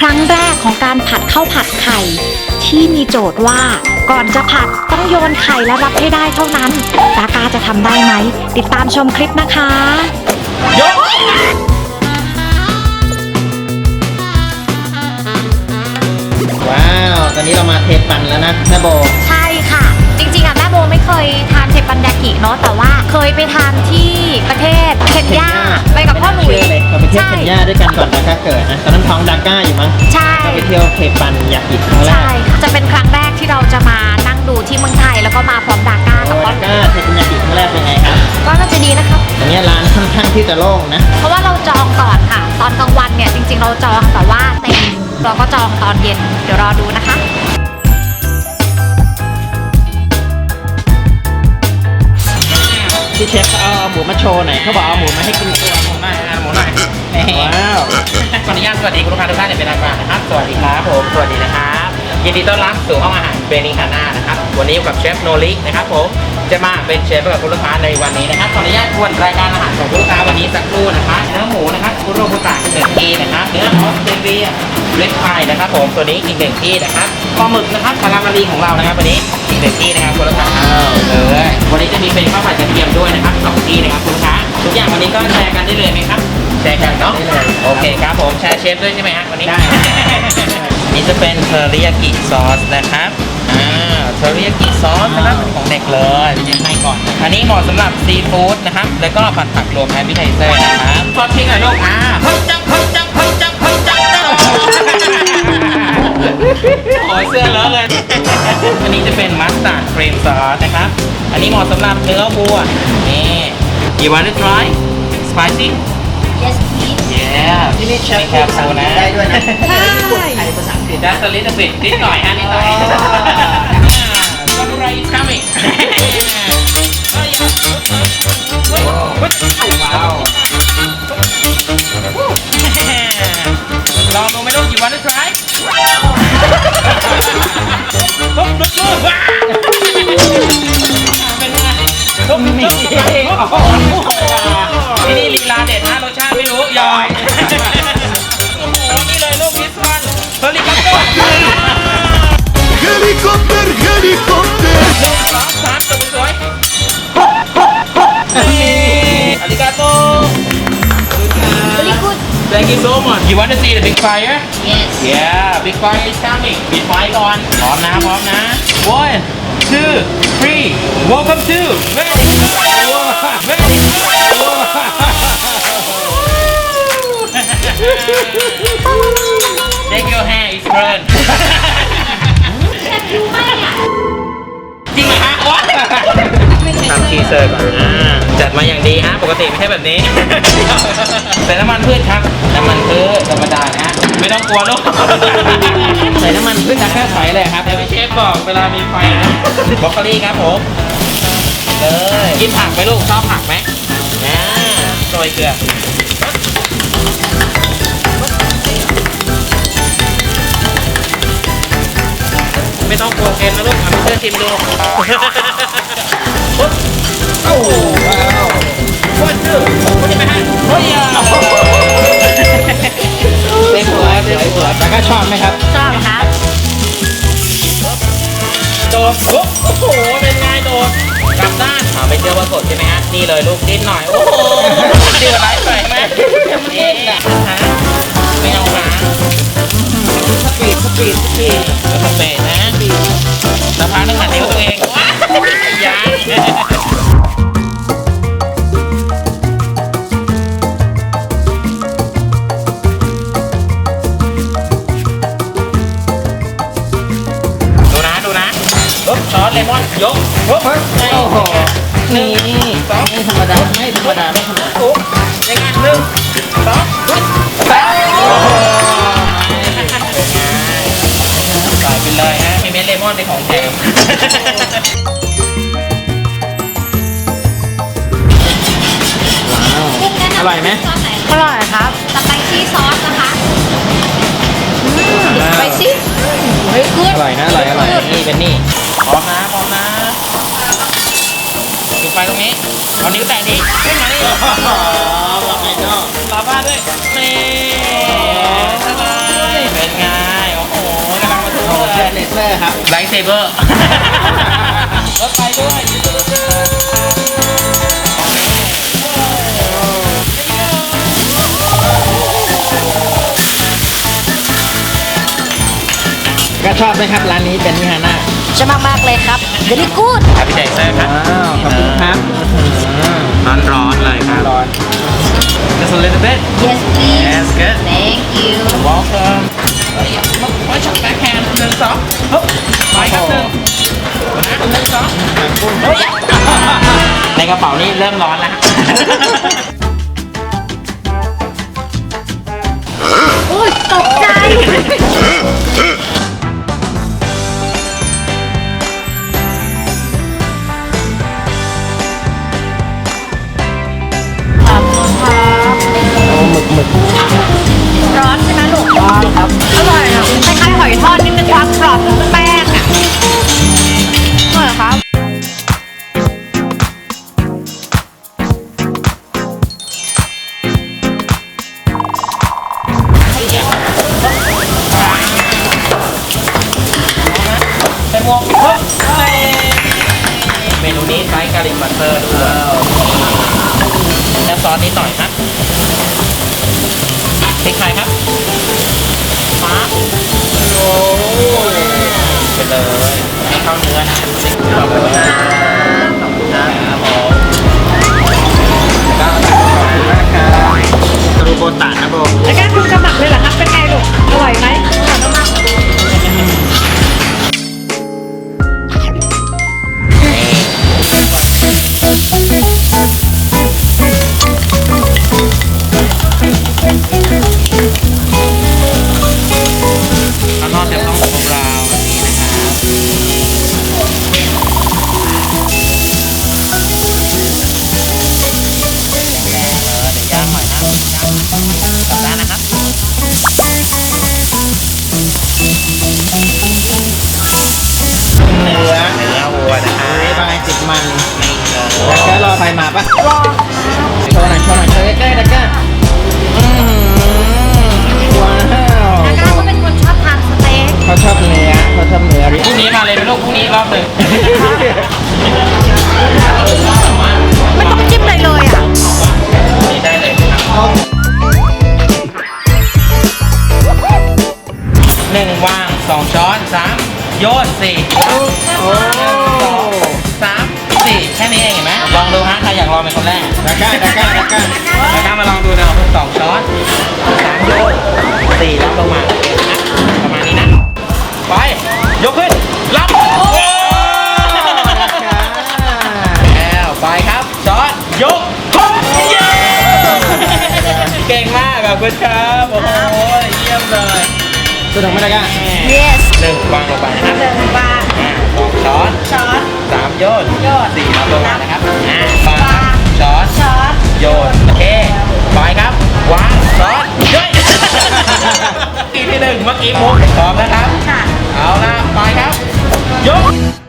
ครั้งแรกของการผัดข้าวผัดไข่ ที่มีโจทย์ว่าก่อนจะผัดต้องโยนไข่และรับให้ได้เท่านั้นดากาจะทำได้ไหม ติดตามชมคลิปนะคะยกว้าว ตอนนี้เรามาเทปันแล้วนะแม่โบ ใช่ค่ะ จริงๆอะแม่โบไม่เคยทานเทปันยากิเนาะแต่ว่าเคยไปทานที่ประเทศเคนยาไปกับพ่อหนุ่ยเชื่เลยเราไปเที่ยวใช่เคนยาด้วยกันก่อนดาก้าเกิดนะตอนนั้นท้องดาก้าอยู่มั้งใช่เราไปเที่ยวเทปันอยากกินครั้งแรใช่กค่ะจะเป็นครั้งแรกที่เราจะมานั่งดูที่เมืองไทยแล้วก็มาพร้อมดาก้ากับโอ้พ่อดาหนุ่ก้ายเทปันยากิครั้งแรกเป็นไงครับก็น่าจะดีนะครับตอนนี้ร้านค่อนข้างที่จะโล่งนะ เพราะว่าเราจองก่อนค่ะ ตอนกลางวันเนี่ยจริง ๆ เราจองแต่ว่าเต็มเราก็จองตอนเย็นเดี๋ยวรอดูนะคะที่เชฟเขาเอาหมูมาโชว์หน่อยเขาบอกเอาหมูมาให้กินตัว ว้าวขออนุญาตสวัสดีคุณลูกค้าทุกท่านในเป็นทางการนะครับ สวัสดีครับผม สวัสดีนะครับ ยินดีต้อนรับสู่ห้องอาหารเบนิคาน่านะครับ วันนี้อยู่กับเชฟโนรินะครับผม จะมาเป็นเชฟกับคุณลูกค้าในวันนี้นะครับ ขออนุญาตทวนรายการอาหารของคุณลูกค้าวันนี้สักครู่นะครับเนื้อหมูนะครับคุโรบุตะหนึ่งทีนะครับ เนื้อออสเตรเลีย เรดพายนะครับผมตัวนี้อีกหนึ่งที่นะครับปลาหมึกนะครับคารามารีของเรานะครับวันนี้อีกหนึ่งที่นะครับคุณลูกค้าเลยวันนี้จะมีเป็นข้าวผัดกระเทียมด้วยนะครับสองที่นะครับคุณลูกค้าทุกอย่างวันนี้ก็แชร์กันได้เลยไหมครับแชร์กันเนาะได้เลยโอเคครับผมแชร์เชฟด้วยใช่ไหมฮะวันนี้ได้นี่จะเป็นเทอริยากิซอสนะครับอ่าเทอริยากิซอสนะครับเป็นของเด็กเลยเป็นยังไงก่อน อันนี้เหมาะสำหรับซีฟู้ดนะครับ แล้วก็ผัดผักรวมแอปเปิลไทเซอร์นะครับทอดทิ้งหน่อยลูกอ่าเพิ่มจังเพิ่มจังเพิ่มจังเพิ่มจัง จังโอ้ยเสื้อเลอะเลย อันนี้จะเป็นมัสตาร์ดครีมซอสนะครับ อันนี้เหมาะสำหรับเนื้อวัว นี่ you want to try spicy yes please yeah ที่นี่เชฟไม่แคพูดบภาษาโซอังกฤนะษได้ด้วยนะใช่ไทยภาษาอังกฤษ That's a little bit นิดหน่อยฮะนิดหน่อย Samurai is coming ว้าว ลองดูไหมลูก you want to try ปุ๊บลุกลุกว้าเป็นไงลุกลุก Thank you so much You want to see the big fire yes Yeah big fire is coming ปิดไฟก่อนพร้อมนะพร้อมนะ one two three welcome to very good very good Take your hand it's burn จริงเหรอฮะโอ๊ยทำชีเซอร์ก่อนอ่าจัดมาอย่างดีฮะ ปกติไม่ใช่แบบนี้ ใส่น้ำมันพืชครับ น้ำมันพืชธรรมดานะฮะ ไม่ต้องกลัวลูกใส่น้ำมันพืชจากแค่ใสเลยครับแต่พี่เชฟบอกเวลามีไฟนะบรอกโคลีครับผมเลยกินผักไหมลูกชอบผักไหมนะโรยเกลือไม่ต้องกลัวเค็มนะลูกเอาไปเชื่อชิมดู มหัวแต่ก็ชอบไหมครับชอบครับโดดปุ๊บโอ้โห เป็นไงโดดกลับด้านอ่าไม่เชื่อว่าสดใช่ไหมฮะ นี่เลยลูกดิ้นหน่อย โอ้โหเดือดร้ายใส่ไหมนี่ฮะไม่เอาหางสปีดสปีดสปีดแล้วสเปรย์นะแล้วพักนึงหันนิ้วตัวเองว้ายยัง รรมดาไม่ธรรมดาปุ๊บยังไงหนึ่งสองปุ๊บสามโอ้โหใส่ไปเลยฮะมีเม็ดเลมอนเป็นของแถมอร่อยไหมอร่อยครับสไปซี่ซอสนะคะสไปซี่เฮ้ยกูดอร่อยนะอร่อยอร่อยนี่เป็นนี่ พร้อมนะพร้อมนะปิดไฟตรงนี้ เอานิ้วแตะดีขึ้นมานี่บอกไงเนาะลาบ้าด้วยนี่สบายเป็นเซอร์ครับไลท์เซเบอร์รถไฟด้วยก็ชอบไหมครับร้านนี้เป็นมิฮาน่าจะมากมากๆเลยครับ very good แฮปปี้ไดเซอร์ครับว้าวขอบคุณครับ ร้อนร้อนๆเลยครับ ร้อน Just a little bit yes please Yes good thank you Welcome มาช็อตแบ็คแฮนด์หนึ่งสองฮึบไปครับหนึ่งนะหนึ่งสองเฮ้ยในกระเป๋านี่เริ่มร้อนแล้วฮะโอ้ยตกใจ ร้อนใช่ไหมลูกร้อนครับ อร่อยอะคล้ายๆหอยทอดนิดนึงความกรอบของแป้งอะอร่อยครับใส่หมวกฮึบเฮ้ยเมนูนี้ใช้กาลิกบัตเตอร์ด้วยแล้วซอสนิดหน่อยครั บพริกไทยครับฟ้าโอ้ไปเลยให้เข้าเนื้อนะสิขอบคุณครับขอบคุณครับผมก็ขอบคุณมากครับกรูโบตะนะโบแล้วการคุณกระหมักเลยเหรอครับเป็นไงลูกอร่อยไหม อบคุณครับโอ้โหเยี่ยมเลยสนุกไหมดักเกอร์ yes หนึ่งวางลงไปนะครับหนึ่งบาทอ่าสองช้อนช้อนสามโยนโยนสี่รับลงมานะครับอ่าวางครับช้อนช้อนโยนโอเคไปครับวางช้อนเย้ยทีที่หนึ่งเมื่อกี้มุกพร้อมนะครับ ค่ะ เอาละไปครับยก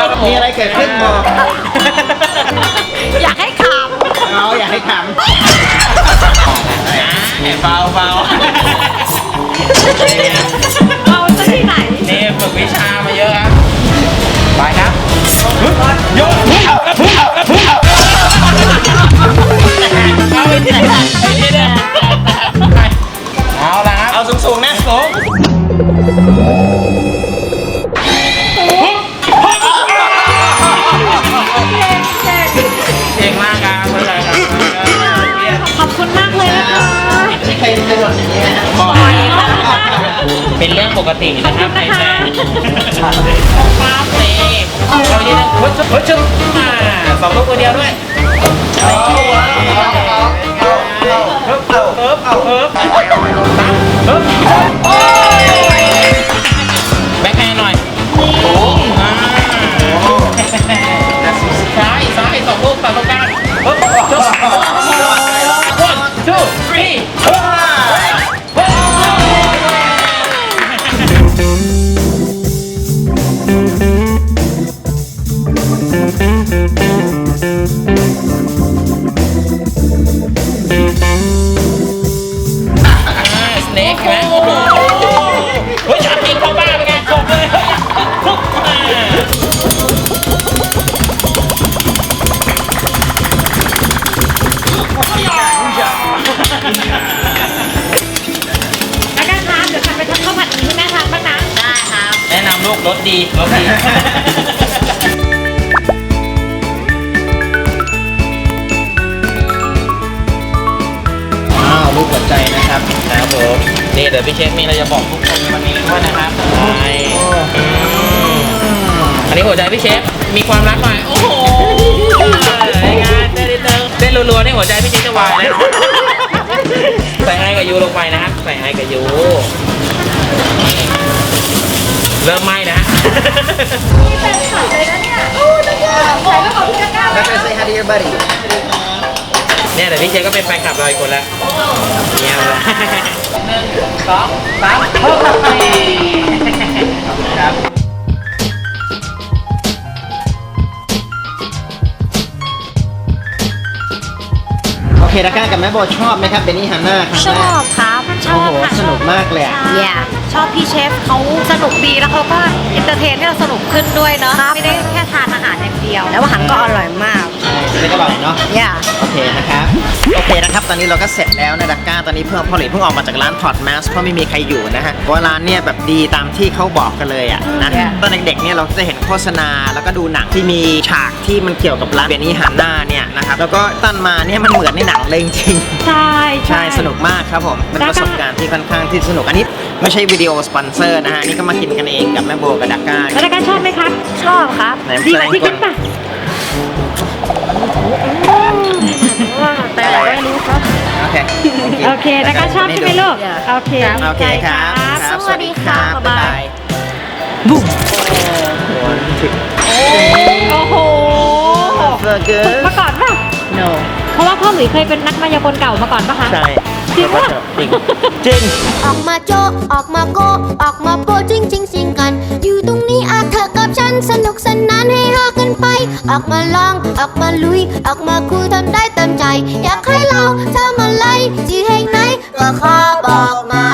ครับผมีอะไรเกิดขึ้นบอกอยากให้ขเอาอย่าให้ขอ่าเบาเบาำเอาซะที่ไหนนี่ฝึกวิชามาเยอะครับไปครับยกเอาไปที่ไหนไปที่ไหน ครับนี่เอาทีนึงพุชพุชอ่าสองลูกตัวเดียวด้วย แล้วแม่คะเดี๋ยวฉันไปทำข้าวผัดหมี่ให้แม่ทานบ้างนะ ได้ครับ แนะนำลูกรสดีรสดี อ้ารูปหัวใจนะครับนะครับผมนี่เดี๋ยวพี่เชฟมีอะไรจะบอกทุกคนในวันนี้ด้ายนะครับใช่อันนี้หัวใจพี่เชฟมีความรักหน่อย โอ้โหเอ้งานเต้นนิดนึเต้นรัวๆนี่หัวใจพี่เชฟจะวายเลย ใส่ไอกับยูลงไปนะครับใส่ไอกับยูเริ่มไหม้นะฮะแล้วไป say hi to your buddy เนี่ยเดี๋ยวพี่เชฟก็เป็นแฟนคลับเราอีกคนแล้วเยี่ยมเลยหนึ่งสองสามโอ้ย เคดักก้ากับแม่โบชอบไหมครับเบนนี่ฮันน่าครั้งชแรอก บครับชโอ้อบโหค่ะสนุกมากเลยอะอย่าชอบพี่เชฟเขาสนุกดีแล้วเขาก็เอนเตอร์เทนให้เราสนุกขึ้นด้วยเนาะไม่ได้แค่ทานอาหารอย่างเดียว แล้วอาหารก็อร่อยมาก ใช่ไม่ก็อร่อยเนาะอย่าโอ เคนะครับ โอเคนะครับ ตอนนี้เราก็เสร็จแล้วนะดักก้า ตอนนี้เพื่อนพ่อหลีเพิ่งออกมาจากร้านถอดแมสเพราะไม่มีใครอยู่นะฮะเพราะว่าร้านเนี่ยแบบดีตามที่เขาบอกกันเลยอะนะ Yeah. ตอนเด็กๆเนี่ยเราจะเห็นโฆษณาแล้วก็ดูหนังที่มีฉากที่มันเกี่ยวกับร้านเบนนี่ฮันน่าเนี่ยนะครับ แล้วก็ตั้นมาเนี่ยมันเหมือนในหนังเลยจริงๆใช่ใช่สนุกมากครับผมเป็นประสบการณ์ที่ค่อนข้างที่สนุกอันนี้ไม่ใช่วิดีโอสปอนเซอร์นะฮะนี่ก็มากินกันเองกับแม่โบกับดักก้าแล้วการชอบไหมครับชอบครับไหนดีกว่าแสดงที่ก่คิอนดป่ะ แต่ไม่รู้ครับ โอเค โอเค แล้วก็ชอบใช่ไหมลูก โอเคโอเคครับครับสวัสดีค่ะบ๊ายบายบุ้มโอ้โอ้โหเบอร์เกอร์มาก่อนป่ะ no เพราะว่าพ่อหลุยเคยเป็นนักมายากลเก่ามาก่อนป่ะคะ ใช่จริงปะจริงจริง ออกมาโจะออกมาโกะออกมาโปะจริงจริงสิงกัน อยู่ตรงนี้อาเธอ กับฉันสนุกสนานให้ฮากันไป ออกมาลองออกมาลุย ออกมาคุยทำได้เต็มใจ อยากให้เราทำอะไรที่แห่งไหนก็ขอบอกมา